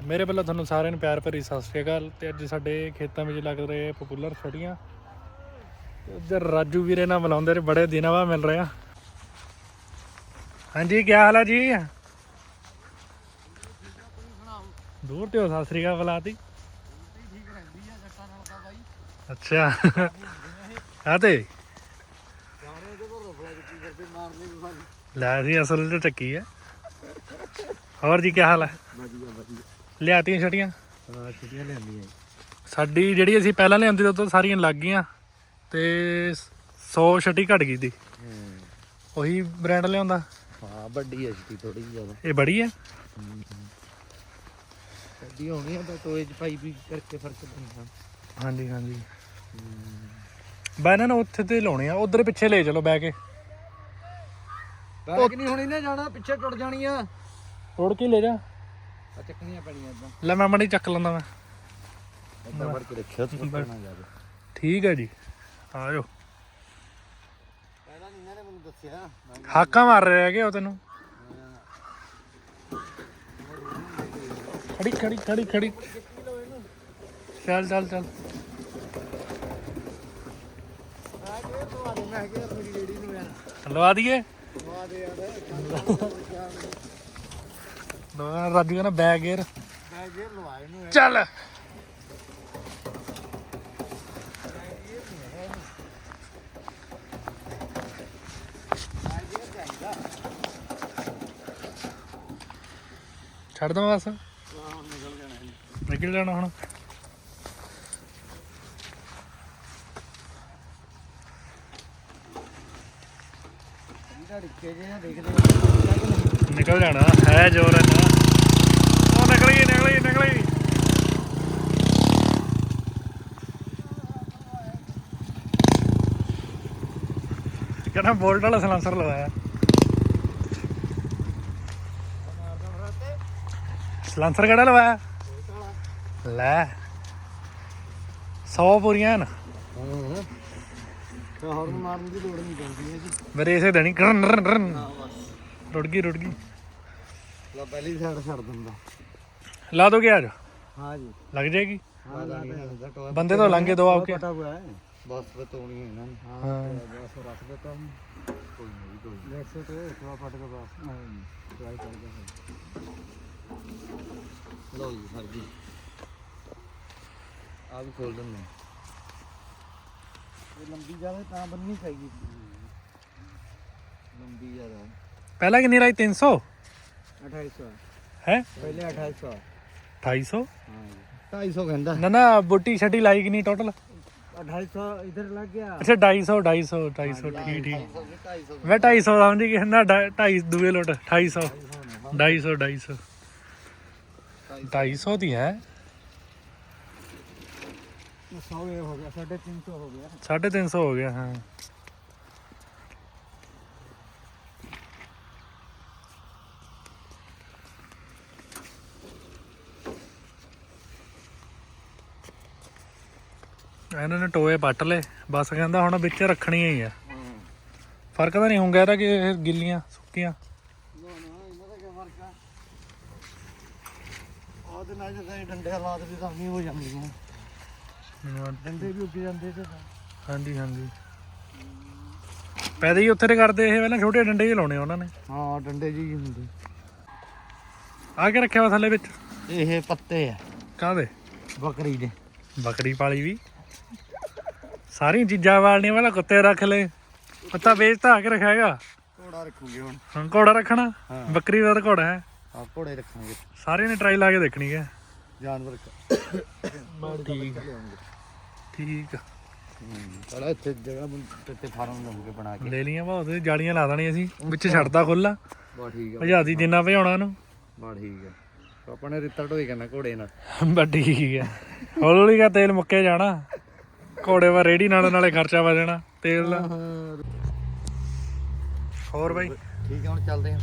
ਮੇਰੇ ਵੱਲੋਂ ਤੁਹਾਨੂੰ ਸਾਰਿਆਂ ਨੂੰ ਪਿਆਰ ਭਰੀ ਸਤਿ ਸ਼੍ਰੀ ਅਕਾਲ ਤੇ ਅੱਜ ਸਾਡੇ ਖੇਤਾਂ ਵਿੱਚ ਲੱਗ ਰਹੇ ਪਪੂਲਰ ਛੜੀਆਂ ਤੇ ਰਾਜੂ ਵੀਰੇ ਨਾਲ ਮਿਲਾਉਂਦੇ ਨੇ ਬੜੇ ਦਿਨਾਂ ਬਾਅਦ ਮਿਲ ਰਹੇ ਆ। ਹਾਂਜੀ ਕੀ ਹਾਲ ਹੈ ਜੀ? ਦੂਰ ਤੇ ਹੋ, ਸਤਿ ਸ਼੍ਰੀ ਅਕਾਲ ਬੁਲਾਤੀ ਅੱਛਾ। ਆ ਤੇ। ਲੈ ਜੀ, ਅਸਲ ਤੇ ਚੱਕੀ ਹੈ ਹੋਰ ਜੀ ਕੀ ਹਾਲ ਹੈ ਵਧੀਆ ਵਧੀਆ। ਲਿਆਤੀਆਂ ਛੜੀਆਂ ਹਾਂ ਛੁੱਟੀਆਂ ਲੈਂਦੀਆਂ ਸਾਡੀ ਜਿਹੜੀ ਅਸੀਂ ਪਹਿਲਾਂ ਲਿਆਂਦੀ ਉਹ ਤੋਂ ਸਾਰੀਆਂ ਲੱਗ ਗਈਆਂ ਤੇ 100 ਛਟੀ ਘਟ ਗਈ ਦੀ। ਉਹੀ ਬ੍ਰਾਂਡ ਲਿਆਉਂਦਾ? ਹਾਂ ਵੱਡੀ ਹੈ ਛੁੱਟੀ ਥੋੜੀ ਜਿਹੀ ਜ਼ਿਆਦਾ। ਇਹ ਬੜੀ ਹੈ। ਵੱਡੀ ਹੋਣੀ ਆ ਤਾਂ ਟੋਏ ਚ ਪਾਈ ਵੀ ਕਰਕੇ ਫ਼ਰਕ ਪੈਂਦਾ। ਹਾਂਜੀ ਹਾਂਜੀ। ਬੈ ਇਹਨਾਂ ਨੂੰ ਉੱਥੇ ਤੇ ਲਾਉਣੇ ਆ ਉਧਰ ਪਿੱਛੇ ਲੈ ਚਲੋ ਬੈ ਕੇ। ਬੈਗ ਨਹੀਂ ਹੋਣੀ ਨਾ ਜਾਣਾ ਪਿੱਛੇ ਟੁੱਟ ਜਾਣੀਆਂ ਤੋੜ ਕੇ ਲੈ ਜਾ। ਆ ਚੱਕਣੀਆਂ ਪੈਣੀਆਂ ਇਦਾਂ। ਲੈ ਮੈਂ ਮੜੀ ਚੱਕ ਲੈਂਦਾ ਮੈਂ। ਇਦਾਂ ਫੜ ਕੇ ਰੱਖਿਆ ਤੂੰ ਨਾ ਜਾਵੇ ਠੀਕ ਹੈ ਜੀ। ਆ ਜਾਓ। ਪਹਿਲਾਂ ਨਹੀਂ ਇਹਨਾਂ ਨੇ ਮੈਨੂੰ ਦੱਸਿਆ। ਹਾਕਾਂ ਮਾਰ ਰਹੇ ਹੈਗੇ ਉਹ ਤੈਨੂੰ। ਖੜੀ ਖੜੀ ਖੜੀ ਖੜੀ। ਚੱਲ ਚੱਲ ਚੱਲ। ਮੈਂ ਕਿਹਾ ਮੇਰੀ ਰੇੜੀ ਨੂੰ ਯਾਰ। ਲਵਾ ਦਈਏ। ਲਵਾ ਦੇ ਯਾਰ। ਲਵਾ ਰਾਜੂ ਕਹਿੰਦਾ ਬੈਗ ਗੇਰ ਮੈਂ ਜੇ ਲਵਾਏ ਨੂੰ ਚੱਲ। ਛੱਡ ਦਵਾਂ ਬਸ। ਨਿਕਲ ਜਾਣਾ ਨਿਕਲ ਜਾਣਾ ਹੁਣ ਡਿੱਕੇ ਜੇ ਨਾ ਦੇਖਦੇ। ਨਿਕਲ ਜਾਣਾ ਹੈ ਜ਼ੋਰ ਹੈ ਨਾ ਉਹ ਨਿਕਲ ਗਈ ਨਿਕਲ ਗਈ ਨਿਕਲ ਗਈ। ਕਹਿੰਦਾ ਬੋਲਟ ਵਾਲਾ ਸਲਾਂਸਰ ਲਵਾਇਆ। ਸਲਾਂਸਰ ਕਿਹੜਾ ਲਵਾਇਆ? ਲੈ। 100 ਪੂਰੀਆਂ ਹਨ। ਹੋਰ ਮਾਰਨ ਦੀ ਲੋੜ ਨਹੀਂ ਪੈਂਦੀ ਹੈ ਜੀ ਮੇਰੇ ਇਸੇ ਦੇਣੀ ਰਨ ਰਨ ਬਸ ਰੁੜ ਗਈ ਰੁੜ ਗਈ। ਲਾ ਪਹਿਲੀ ਸਾਈਡ ਛੱਡ ਦਿੰਦਾ। ਲਾ ਦੋਗੇ ਅੱਜ? ਹਾਂ ਜੀ। ਲੱਗ ਜਾਏਗੀ? ਹਾਂ ਲਾ ਦਿੰਦਾ ਟੋਆ ਬੰਦੇ ਤੋਂ ਲੰਘੇ ਦੋ ਆਉ ਕੇ ਪਤਾ ਹੋਇਆ ਹੈ। ਬਸ ਬਤੋਣੀ ਇਹਨਾਂ ਨੇ। ਹਾਂ। ਹਾਂ। ਬਸ ਰੱਖ ਦਿੱਤਾ ਹੁਣ ਕੋਈ ਨਹੀਂ ਕੋਈ ਨਹੀਂ। ਲੈਟਸ ਤੇ ਟੋਆ ਫਟ ਕੇ ਬਸ। ਹਾਂ ਟਰਾਈ ਕਰਦੇ ਹਾਂ ਲੋ ਜੀ ਸਰ ਜੀ ਆ ਵੀ ਖੋਲ ਦਿੰਦੇ ਇਹ ਲੰਬੀ ਜ਼ਿਆਦਾ ਤਾਂ ਬੰਨੀ ਚਾਹੀਦੀ। ਲੰਬੀ ਜ਼ਿਆਦਾ। ਪਹਿਲਾਂ ਕਿੰਨੀ ਲਾਈ? 300 2800 ਹੈ ਪਹਿਲੇ 2800 250 ਹਾਂ 250 ਕਹਿੰਦਾ ਨਾ ਨਾ ਬੁੱਟੀ ਛੱਡੀ ਲਾਈ ਕਿ ਨਹੀਂ ਟੋਟਲ 2800 ਇਧਰ ਲੱਗ ਗਿਆ ਅੱਛਾ 250 250 250 ਠੀਕ ਠੀਕ 250 ਮੈਂ 250 ਸਮਝ ਗਈ ਨਾ 250 ਦੂਏ ਲੋਟ 250 250 250 250 ਦੀ ਹੈ 100 ਇਹ ਹੋ ਗਿਆ 350 ਹੋ ਗਿਆ 350 ਹੋ ਗਿਆ ਹਾਂ ਇਹਨਾਂ ਨੇ ਟੋਏ ਪੱਟ ਲਏ ਬਸ ਕਹਿੰਦਾ ਹੁਣ ਵਿੱਚ ਰੱਖਣੀਆਂ ਹੀ ਆ। ਫ਼ਰਕ ਤਾਂ ਨਹੀਂ ਹੋਊਗਾ ਇਹਦਾ ਕਿ ਇਹ ਗਿੱਲੀਆਂ ਸੁੱਕੀਆਂ। ਨਾ ਨਾ ਇਹਨਾਂ ਦਾ ਕੀ ਫ਼ਰਕ ਆ? ਉਹਦੇ ਨਾਲ ਜਦੋਂ ਡੰਡੇ ਹਾਲਾਤ ਵੀ ਤਾਂ ਨਹੀਂ ਹੋ ਜਾਂਦੀਆਂ। ਡੰਡੇ ਵੀ ਉੱਗ ਜਾਂਦੇ ਤੇ ਤਾਂ। ਹਾਂਜੀ ਹਾਂਜੀ। ਪੈਦੇ ਹੀ ਉੱਥੇ ਤੇ ਕਰਦੇ ਇਹ ਪਹਿਲਾਂ ਛੋਟੇ ਡੰਡੇ ਹੀ ਲਾਉਣੇ ਉਹਨਾਂ ਨੇ। ਹਾਂ ਡੰਡੇ ਜੀ ਹੁੰਦੇ। ਆ ਕੇ ਰੱਖਿਆ ਵਾ ਥੱਲੇ ਵਿੱਚ? ਇਹ ਪੱਤੇ ਆ। ਕਾਹਦੇ? ਬੱਕਰੀ ਦੇ। ਬੱਕਰੀ ਪਾਲੀ ਵੀ। ਸਾਰੀਆਂ ਚੀਜ਼ਾਂ ਵਾਲਣੀਆਂ ਵਾਲਾ ਕੁੱਤੇ ਰੱਖ ਲੈ। ਕੁੱਤਾ ਵੇਚਤਾ ਆ ਕੇ ਰੱਖਿਆ ਹੈਗਾ। ਘੋੜਾ ਰੱਖੂਗੇ ਹੁਣ। ਹੁਣ ਘੋੜਾ ਰੱਖਣਾ। ਬੱਕਰੀ ਦਾ ਤਾਂ ਘੋੜਾ ਹੈ। ਆ ਘੋੜੇ ਰੱਖਾਂਗੇ। ਸਾਰਿਆਂ ਨੇ ਟਰਾਈ ਲਾ ਕੇ ਦੇਖਣੀ ਹੈ। ਜਾਨਵਰ ਠੀਕ ਠੀਕ ਆ। ਚਲਾ ਇੱਥੇ ਜਗ੍ਹਾ ਤੇ ਫਾਰਮ ਲਾਉਂਗੇ ਬਣਾ ਕੇ। ਲੈ ਲੀਆਂ ਬਹੁਤ ਜਾਲੀਆਂ ਲਾ ਦੇਣੀਆਂ ਸੀ। ਵਿੱਚ ਛੱਡਦਾ ਖੁੱਲਾ ਬਾ ਠੀਕ ਆ। ਭਜਾਦੀ ਜਿੰਨਾ ਭਜਾਉਣਾ ਉਹਨੂੰ। ਬਾ ਠੀਕ ਆ। ਆਪਾਂ ਨੇ ਰਿੱਤਰ ਢੋਈ ਕਰਨਾ ਘੋੜੇ ਨਾਲ। ਬਸ ਠੀਕ ਹੈ ਹੌਲੀ ਹੌਲੀ ਕਾ ਤੇਲ ਮੁੱਕੇ ਜਾਣਾ। ਘੋੜੇ ਵਾ ਰੇੜੀ ਨਾਲ ਨਾਲੇ ਖਰਚਾ ਵਾ ਜਾਣਾ ਤੇਲ ਦਾ। ਹੋਰ ਬਾਈ? ਠੀਕ ਆ ਹੁਣ ਚੱਲਦੇ ਹਾਂ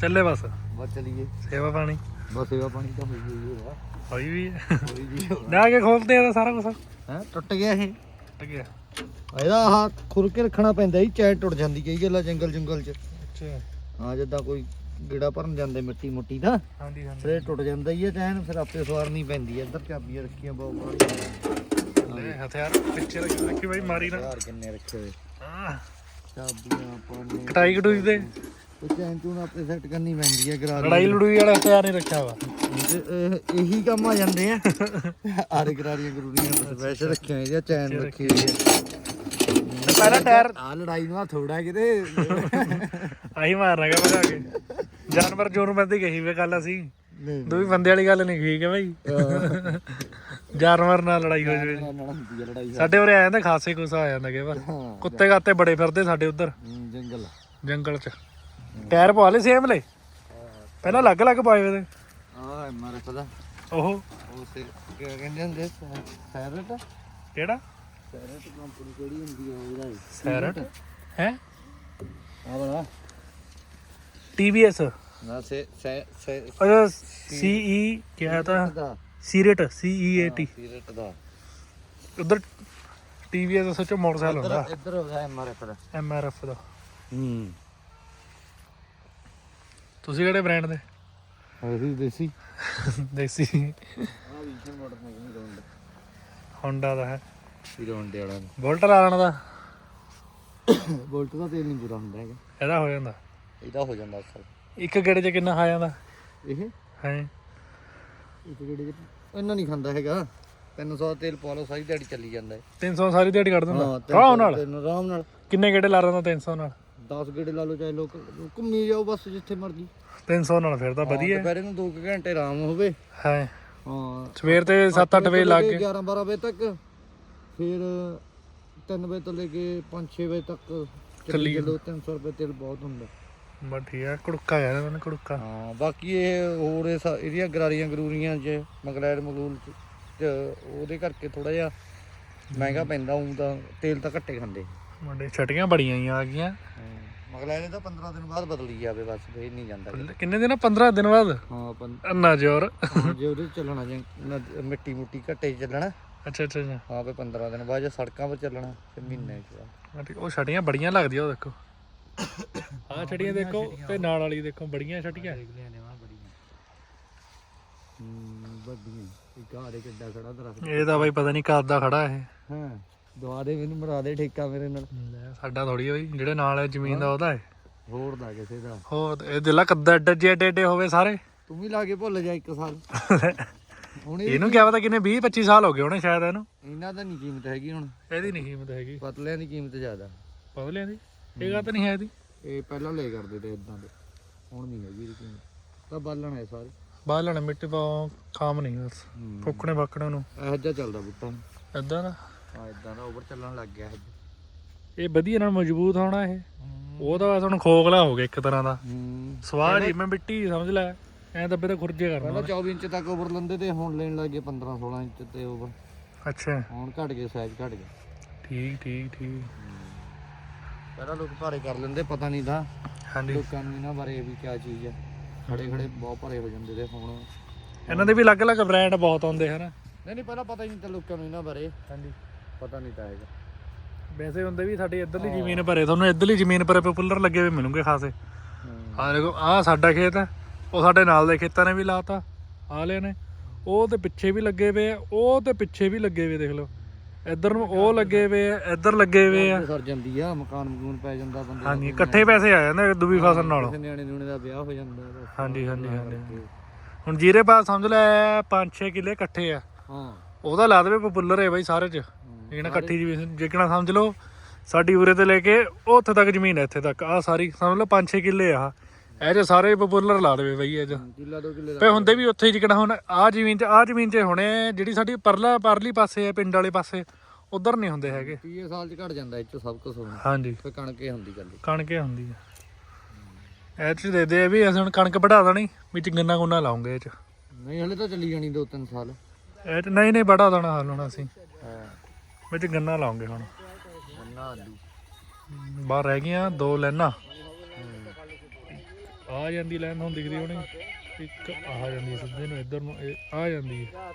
ਚੱਲੇ ਬਸ। ਬਸ ਚਲੀਏ। ਸੇਵਾ ਪਾਣੀ। ਬਸ ਸੇਵਾ ਪਾਣੀ ਤਾਂ ਹੋਈ ਹੋਈ ਹੋਇਆ ਹੋਈ ਵੀ ਹੈ ਹੋਈ ਜੀ ਨਾ ਕੇ ਖੋਲਦੇ ਆ ਤਾਂ ਸਾਰਾ ਕੁਝ ਹੈ ਟੁੱਟ ਗਿਆ ਇਹ। ਟਿਕ ਗਿਆ। ਇਹਦਾ ਆਹ ਖੁਰ ਕੇ ਰੱਖਣਾ ਪੈਂਦਾ ਜੀ ਚੈਟ ਟੁੱਟ ਜਾਂਦੀ ਕਈ ਗੱਲਾਂ ਜੰਗਲ ਜੰਗਲ ਚ। ਅੱਛਾ। ਹਾਂ ਜਿੱਦਾਂ ਕੋਈ ਗੇੜਾ ਭਰਨ ਜਾਂਦੇ ਮਿੱਟੀ ਮੁੱਟੀ ਦਾ ਹਾਂਜੀ ਹਾਂਜੀ। ਫਿਰ ਟੁੱਟ ਜਾਂਦਾ ਹੀ ਹੈ ਚੈਨ ਫਿਰ ਆਪੇ ਸਵਾਰਨੀ ਪੈਂਦੀ ਹੈ ਇੱਧਰ ਚਾਬੀਆਂ ਰੱਖੀਆਂ ਬਹੁਤ ਲੈ ਹਥਿਆਰ ਪਿੱਛੇ ਰੱਖੀ ਰੱਖੀ ਬਾਈ ਮਾਰੀ ਨਾ। ਯਾਰ ਕਿੰਨੇ ਰੱਖੇ ਹੋਏ? ਆਹ, ਚਾਬੀਆਂ ਪਾਣੇ ਕਟਾਈ ਕਟੂਈ ਦੇ। ਉਹ ਚੈਨ ਚੂਨ ਆਪੇ ਸੈੱਟ ਕਰਨੀ ਪੈਂਦੀ ਹੈ ਗਰਾਰੀ ਲੜਾਈ ਲੜੂਈ ਵਾਲਾ ਹਥਿਆਰ ਨਹੀਂ ਰੱਖਿਆ ਵਾ। ਤੇ ਇਹ- ਇਹੀ ਕੰਮ ਆ ਜਾਂਦੇ ਆ। ਆਰੇ ਗਰਾਰੀਆਂ ਗਰੂਰੀਆਂ ਸਪੈਸ਼ਲ ਰੱਖੀਆਂ ਹੋਈਆਂ ਚੈਨ ਰੱਖੀ ਹੋਈ ਹੈ ਤੇ ਪਹਿਲਾ ਟਾਇਰ ਆ ਲੜਾਈ ਨੂੰ ਥੋੜਾ ਕਿਤੇ। ਆਹੀ ਮਾਰਨਾ ਗਾ ਭਗਾ ਕੇ। ਜਾਨਵਰ ਜੋਨਵਰ ਦੀ ਕਹੀ ਵੇ ਗੱਲ ਅਸੀਂ। ਨਹੀਂ ਦੋਵੇਂ ਬੰਦੇ ਵਾਲੀ ਗੱਲ ਨਹੀਂ ਠੀਕ ਹੈ ਬਾਈ। ਜਾਨਵਰ ਨਾਲ ਲੜਾਈ ਹੋ ਜਾਵੇ। ਨਾਲ ਹੁੰਦੀ ਹੈ ਲੜਾਈ ਸਾਡੇ ਉਰੇ ਆ ਜਾਂਦਾ ਖਾਸੇ ਕੁਸਾ ਆ ਜਾਂਦਾ ਕਈ ਵਾਰ। ਹਾਂ ਕੁੱਤੇ ਗਾਤੇ ਬੜੇ ਫਿਰਦੇ ਸਾਡੇ ਉਧਰ। ਹਮ, ਜੰਗਲ। ਜੰਗਲ 'ਚ। ਟਾਇਰ ਪਵਾ ਲਏ ਸੇਮ ਲੈ ਪਹਿਲਾਂ ਅਲੱਗ ਅਲੱਗ ਪਾਏ ਵੇ ਆ ਮਾਰੇ ਪਤਾ ਉਹ? ਉਹ ਸੇ ਕੀ ਕਹਿੰਦੇ ਹੁੰਦੇ? ਸੈਰਟ? ਕਿਹੜਾ? ਸੈਰਟ ਕੰਪਨੀ ਕਿਹੜੀ ਹੁੰਦੀ ਆ ਉਹਦਾ? ਹੀ? ਸੈਰਟ ਹੈ ਆ ਬੜਾ ਟੀਵੀਐਸ ਨਾ ਸੇ ਸੇ ਸੇ ਅੱਛਾ ਸੀਈ ਕਿਹਾ ਤਾਂ ਦਾ। ਸੀਰੇਟ ਸੀਈਏਟੀ ਸੈਰਟ ਦਾ। ਉਧਰ ਟੀਵੀਐਸ ਸੱਚੋ ਮੋਟਰਸਾਈਕਲ ਹੁੰਦਾ। ਇੱਧਰ ਇੱਧਰ ਹੋ ਗਿਆ ਮਾਰੇ ਪਰ ਐਮਆਰਐਫ ਦਾ। ਹੂੰ। ਤੁਸੀਂ ਕਿਹੜੇ ਬ੍ਰਾਂਡ ਦੇ? ਅਸੀਂ ਦੇਸੀ। ਦੇਸੀ। ਆ ਵੀਸ਼ਨ ਮੋਟਰ ਨਹੀਂ ਰੋਂਡ ਹੋਂਡਾ ਦਾ ਹੈ। ਵੀ ਰੋਂਡ ਵਾਲਾ। ਵੋਲਟ ਲਾ ਲੈਣਾ ਦਾ ਬੋਲਟ ਦਾ ਤੇਲ ਨਹੀਂ ਪੂਰਾ ਹੁੰਦਾ ਹੈਗਾ। ਇਹਦਾ ਹੋ ਜਾਂਦਾ। ਇਹਦਾ ਹੋ ਜਾਂਦਾ ਅਸਲ। ਇੱਕ ਗੇੜੇ 'ਚ ਕਿੰਨਾ ਖਾ ਜਾਂਦਾ? ਇਹ? ਹੈ? ਇੱਕ ਜਿਹੜੇ ਚ ਇਹਨਾਂ ਨਹੀਂ ਖਾਂਦਾ ਹੈਗਾ। 300 ਦਾ ਤੇਲ ਪਾ ਲਓ ਸਾਰੀ ਦਿਹਾੜੀ ਚੱਲੀ ਜਾਂਦਾ ਹੈ। 300 ਸਾਰੀ ਦਿਹਾੜੀ ਕੱਢ ਦਿੰਦਾ? ਤਿੰਨ ਆਰਾਮ ਨਾਲ? ਤਿੰਨ ਆਰਾਮ ਨਾਲ। ਕਿੰਨੇ ਗੇੜੇ ਲਾ ਲੈਂਦਾ 300 ਨਾਲ? 10 ਗੇੜੇ ਲਾ ਲਓ ਚਾਹੇ ਲੋਕ ਘੁੰਮੀ ਜਾਓ ਬਸ ਜਿੱਥੇ ਮਰਜ਼ੀ। 300 ਨਾਲ ਫਿਰ ਤਾਂ ਵਧੀਆ। ਦੁਪਹਿਰੇ ਨੂੰ 2 ਘੰਟੇ ਆਰਾਮ ਹੋਵੇ। ਹੈ? ਹਾਂ। ਸਵੇਰ ਤੇ 7-8 ਵਜੇ ਲੱਗ ਗਏ। 11 12 ਵਜੇ ਤੱਕ ਫਿਰ 3 ਵਜੇ ਤੋਂ ਲੈ ਕੇ 5 6 ਵਜੇ ਤੱਕ ਚੱਲੀ ਚੱਲੋ 300 ਰੁਪਏ ਤੇਲ ਬਹੁਤ ਹੁੰਦਾ। ਕੁੜਕਾ ਕੁੜਕਾ। ਹਾਂ ਬਾਕੀ ਇਹ ਹੋਰ ਇਹ ਸਾ- ਇਹਦੀਆਂ ਗਰਾਰੀਆਂ ਗਰੂਰੀਆਂ 'ਚ ਮਗਲੈਰ ਮਗਲੂਲ 'ਚ ਉਹਦੇ ਕਰਕੇ ਥੋੜਾ ਜਿਹਾ ਮਹਿੰਗਾ ਪੈਂਦਾ ਉਂ ਤਾਂ ਤੇਲ ਤਾਂ ਘੱਟੇ ਖਾਂਦੇ। ਮੁੰਡੇ ਛਟੀਆਂ ਬੜੀਆਂ ਹੀ ਆ ਗਈਆਂ। ਮਗਲੈਰ ਤਾਂ 15 ਦਿਨ ਬਾਅਦ ਬਦਲੀ ਜਾਵੇ ਬਸ ਫੇਰ ਨਹੀਂ ਜਾਂਦਾ ਕਿੰਨੇ ਦਿਨ 15 ਦਿਨ ਬਾਅਦ? ਹਾਂ ਅੰਨਾ ਜੋਰ। ਹਾਂ, ਜੇ ਉਹਦੇ 'ਚ ਚੱਲਣਾ ਜੇ ਨਾ- ਮਿੱਟੀ ਮੁੱਟੀ ਘੱਟੇ 'ਚ ਚੱਲਣਾ। ਅੱਛਾ ਅੱਛਾ ਅੱਛਾ। ਹਾਂ ਫੇ 15 ਦਿਨ ਬਾਅਦ ਜੇ ਸੜਕਾਂ 'ਤੇ ਚੱਲਣਾ ਫਿਰ ਮਹੀਨੇ 'ਚ ਬਾਅਦ। ਠੀਕ, ਉਹ ਛਟੀਆਂ ਬੜੀਆਂ ਲੱਗਦੀਆਂ ਉਹ ਦੇਖੋ। ਆਹ ਛਟੀਆਂ ਦੇਖੋ ਤੇ ਨਾਲ ਵਾਲੀ ਦੇਖੋ ਬੜੀਆਂ ਛਟੀਆਂ। ਹੂੰ ਵੱਡੀਆਂ। ਇੱਕ ਆਰੇ ਕਿੱਡਾ ਖੜਾ ਦਰਖਤ ਇਹ ਤਾਂ ਬਾਈ ਪਤਾ ਨਹੀਂ ਕਦ ਦਾ ਖੜਾ ਇਹ। ਹਾਂ ਦਵਾ ਦੇ ਮੈਨੂੰ ਮਰਾ ਦੇ ਠੇਕਾ ਮੇਰੇ ਨਾਲ। ਲੈ, ਸਾਡਾ ਥੋੜੀ ਹੋਈ ਜਿਹੜੇ ਨਾਲ ਹੈ ਜ਼ਮੀਨ ਦਾ ਉਹਦਾ ਹੈ ਹੋਰ ਦਾ ਕਿਸੇ ਦਾ। ਹੋਰ ਇਹ ਦਿਲਾ ਕੱਦਾ ਏਡੇ ਏਡੇ ਏਡੇ ਹੋਵੇ ਸਾਰੇ। ਤੂੰ ਵੀ ਲਾ ਕੇ ਭੁੱਲ ਜਾ ਇੱਕ ਸਾਲ। ਹੁਣ ਇਹਨੂੰ ਕਿਹਾ ਪਤਾ ਕਿੰਨੇ 20 25 ਸਾਲ ਹੋ ਗਏ ਹੋਣੇ ਸ਼ਾਇਦ ਇਹਨੂੰ। ਇਹਨਾਂ ਦਾ ਨਹੀਂ ਕੀਮਤ ਹੈਗੀ ਹੁਣ। ਇਹਦੀ ਨਹੀਂ ਕੀਮਤ ਹੈਗੀ। ਪਤਲਿਆਂ ਦੀ ਕੀਮਤ ਜ਼ਿਆਦਾ। ਪਵਲਿਆਂ ਦੀ ਇਹ ਗੱਲ ਤਾਂ ਨਹੀਂ ਹੈ ਇਹਦੀ। ਇਹ ਪਹਿਲਾਂ ਲੈ ਕਰਦੇ ਤੇ ਇਦਾਂ ਦੇ। ਹੁਣ ਨਹੀਂ ਹੈਗੀ ਇਹਦੀ ਕੀਮਤ। ਤਾਂ ਬਾਲਣ ਹੈ ਸਾਰੇ। ਬਾਹਰ ਲੈਣਾ ਮਿੱਟੀ ਪਾ ਖਾਮ ਨਹੀਂ ਬਸ। ਫੁੱਕਣੇ ਫੱਕਣੇ ਨੂੰ ਇਹੋ ਜਿਹਾ ਚੱਲਦਾ ਬੁੱਟਾ ਏਦਾਂ ਦਾ? ਆ ਇਦਾਂ ਦਾ ਓਵਰ ਚੱਲਣ ਲੱਗ ਗਿਆ ਇਹ। ਵਧੀਆ ਨਾਲ ਮਜ਼ਬੂਤ ਹੋਣਾ ਇਹ। ਉਹ ਤਾਂ ਬਸ ਹੁਣ ਖੋਖਲਾ ਹੋ ਗਿਆ ਇੱਕ ਤਰ੍ਹਾਂ ਦਾ। ਹੂੰ। ਸਵਾਹ ਜੀ ਮੈਂ ਮਿੱਟੀ ਸਮਝ ਲੈ। ਐ ਦੱਬੇ ਤਾਂ ਖੁਰਜੇ ਕਰਨਾ ਪਹਿਲਾਂ 24 ਇੰਚ ਤੱਕ ਓਵਰ ਲੰਦੇ ਤੇ ਹੁਣ ਲੈਣ ਲੱਗ ਗਏ 15 16 ਇੰਚ ਤੇ ਓਵਰ ਅੱਛਾ। ਹੁਣ ਘਟ ਗਏ ਸਾਈਜ਼ ਘਟ ਗਏ। ਠੀਕ ਠੀਕ ਠੀਕ। ਪਹਿਲਾਂ ਲੋਕ ਭਾਰੇ ਕਰ ਲੈਂਦੇ ਪਤਾ ਨਹੀਂ ਤਾਂ। ਹਾਂਜੀ। ਲੋਕਾਂ ਨੂੰ ਇਹਨਾਂ ਬਾਰੇ ਵੀ ਕਿਆ ਚੀਜ਼ ਆ। ਖੜੇ ਖੜੇ ਬਹੁਤ ਭਾਰੇ ਹੋ ਜਾਂਦੇ ਤੇ ਹੁਣ। ਇਹਨਾਂ ਦੇ ਵੀ ਅਲੱਗ-ਅਲੱਗ ਬ੍ਰਾਂਡ ਬਹੁਤ ਆਉਂਦੇ ਹਨ। ਨਹੀਂ ਨਹੀਂ ਪਹਿਲਾਂ ਪਤਾ ਹੀ ਨਹੀਂ ਤਾਂ ਲੋਕਾਂ ਨੂੰ ਇਹਨਾਂ ਬਾਰੇ। ਹਾਂਜੀ। ਪਤਾ ਨਹੀਂ ਤਾਂ ਹੈਗਾ। ਵੈਸੇ ਹੁੰਦੇ ਵੀ ਸਾਡੇ ਇੱਧਰਲੀ ਜ਼ਮੀਨ ਭਰੇ ਤੁਹਾਨੂੰ ਇੱਧਰਲੀ ਜ਼ਮੀਨ ਪਰ ਪਪੂਲਰ ਲੱਗੇ ਹੋਏ ਮਿਲੂਗੇ ਖਾਸੇ। ਆਹ ਦੇਖੋ ਆਹ ਸਾਡਾ ਖੇਤ ਹੈ ਉਹ ਸਾਡੇ ਨਾਲ ਦੇ ਖੇਤਾਂ ਨੇ ਵੀ ਲਾਤਾ ਆਲੇ ਨੇ। ਉਹ ਤੇ ਪਿੱਛੇ ਵੀ ਲੱਗੇ ਹੋਏ ਆ ਉਹ ਤੇ ਪਿੱਛੇ ਵੀ ਲੱਗੇ ਹੋਏ ਦੇਖ ਲਓ। ਇੱਧਰ ਨੂੰ ਉਹ ਲੱਗੇ ਹੋਏ ਆ ਇੱਧਰ ਲੱਗੇ ਹੋਏ ਆ। ਸਰ ਜਾਂਦੀ ਆ ਮਕਾਨ ਮਕੂਨ ਪੈ ਜਾਂਦਾ ਬੰਦੇ ਹਾਂਜੀ ਇਕੱਠੇ ਪੈਸੇ ਆ ਜਾਂਦੇ ਦੂਜੀ ਫਸਲ ਨਾਲੋਂ। ਕਿਸੇ ਨਿਆਣੇ ਨਿਆਣੇ ਦਾ ਵਿਆਹ ਹੋ ਜਾਂਦਾ। ਹਾਂਜੀ ਹਾਂਜੀ ਹਾਂਜੀ। ਹੁਣ ਜੀਰੇ ਪਾਸ ਸਮਝ ਲੈ 5-6 ਕਿੱਲੇ ਇਕੱਠੇ ਆ। ਹਾਂ। ਉਹਦਾ ਲਾ ਦੇਵੇ ਪਪੂਲਰ ਹੈ ਬਾਈ ਸਾਰੇ ਚ। ਜਿਹੜਾ ਇਕੱਠੀ ਜੀ ਜਿਕਣਾ ਸਮਝ ਲਓ ਸਾਡੀ ਉਰੇ ਤੇ ਲੈ ਕੇ ਉੱਥੇ ਤੱਕ ਜ਼ਮੀਨ ਹੈ ਇੱਥੇ ਤੱਕ। ਆ ਸਾਰੀ ਸਮਝ ਲਓ 5-6 ਕਿੱਲੇ ਆ ਇਹ ਜੇ ਸਾਰੇ ਪਪੂਲਰ ਲਾ ਦੇਵੇ ਬਾਈ ਇਹ ਚ ਕਿੱਲਾ ਦੋ ਕਿੱਲੇ ਦਾ ਪਏ ਹੁੰਦੇ ਵੀ ਉੱਥੇ ਹੀ ਜਿਕਣਾ ਹੁਣ ਆ ਜ਼ਮੀਨ ਚ ਆ ਜ਼ਮੀਨ ਚ ਹੁਣੇ ਜਿਹੜੀ ਸਾਡੀ ਪਰਲਾ ਪਰਲੀ ਪਾਸੇ ਹੈ ਪਿੰਡ ਵਾਲੇ ਪਾਸੇ ਉਧਰ ਨਹੀਂ ਹੁੰਦੇ ਹੈਗੇ। 30 ਸਾਲ ਚ ਘਟ ਜਾਂਦਾ ਇਹ ਚ ਸਭ ਕੁਝ ਹੋਣਾ। ਹਾਂਜੀ। ਫੇ ਕਣਕੇ ਹੁੰਦੀ ਗੱਲ ਕਣਕੇ ਹੁੰਦੀ ਆ। ਇਹ ਚ ਦੇ ਦੇ ਵੀ ਅਸੀਂ ਹੁਣ ਕਣਕ ਵਧਾ ਦੇਣੀ ਵਿੱਚ ਗੰਨਾ ਗੁੰਨਾ ਲਾਉਂਗੇ ਇਹ ਚ। ਨਹੀਂ ਹਲੇ ਤਾਂ ਚੱਲੀ ਜਾਣੀ ਦੋ ਤਿੰਨ ਸਾਲ। ਇਹ ਚ ਨਹੀਂ ਨਹੀਂ ਵਧਾ ਦੇਣਾ ਹਾਲ ਹੁਣ ਅਸੀਂ। ਹਾਂ। ਵਿੱਚ ਗੰਨਾ ਲਾਉਂਗੇ ਹੁਣ। ਅੰਨਾ ਆਲੂ। ਬਾਹਰ ਰਹਿ ਗਈਆਂ ਦੋ ਲਾਈਨਾਂ ਆ ਜਾਂਦੀ ਲਾਈਨ ਹੁਣ ਦਿਖਦੀ ਹੋਣੀ। ਇੱਕ ਆ ਜਾਂਦੀ ਸਿੱਧੇ ਨੂੰ ਇੱਧਰ ਨੂੰ ਇਹ ਆ ਜਾਂਦੀ ਹੈ।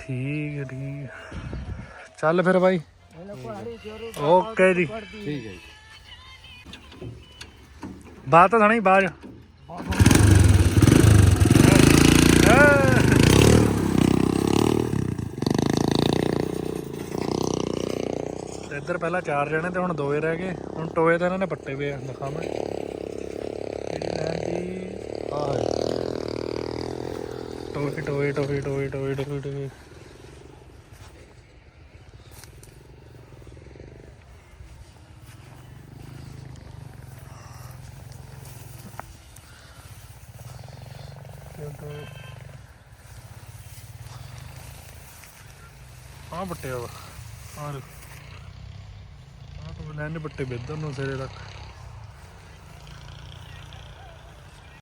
ਠੀਕ ਹੈ ਠੀਕ। ਚੱਲ ਫਿਰ ਬਾਈ। ਓਕੇ ਜੀ। ਠੀਕ ਹੈ ਜੀ। ਬਾਤ ਤਾਂ ਸੁਣੀ ਬਾਜ। ਇੱਧਰ ਪਹਿਲਾਂ ਚਾਰ ਜਣੇ ਤੇ ਹੁਣ ਦੋਏ ਰਹਿ ਗਏ। ਹੁਣ ਟੋਏ ਤਾਂ ਇਹਨਾਂ ਨੇ ਪੱਟੇ ਪਏ ਆ ਦਿਖਾਵਾਂ ਕਿਹੜੀ ਲੈਣ ਦੀ ਆਹ ਹੈ। ਟੋਏ ਟੋਏ ਟੋਏ ਟੋਏ ਟੋਏ ਟੋਏ ਟੋਏ ਆ ਬੱਟੇ ਆ। ਆ ਆ ਤੋਂ ਲੈਣ ਬੱਟੇ, ਬੇਦਰ ਨੂੰ ਸਿਰੇ ਤੱਕ।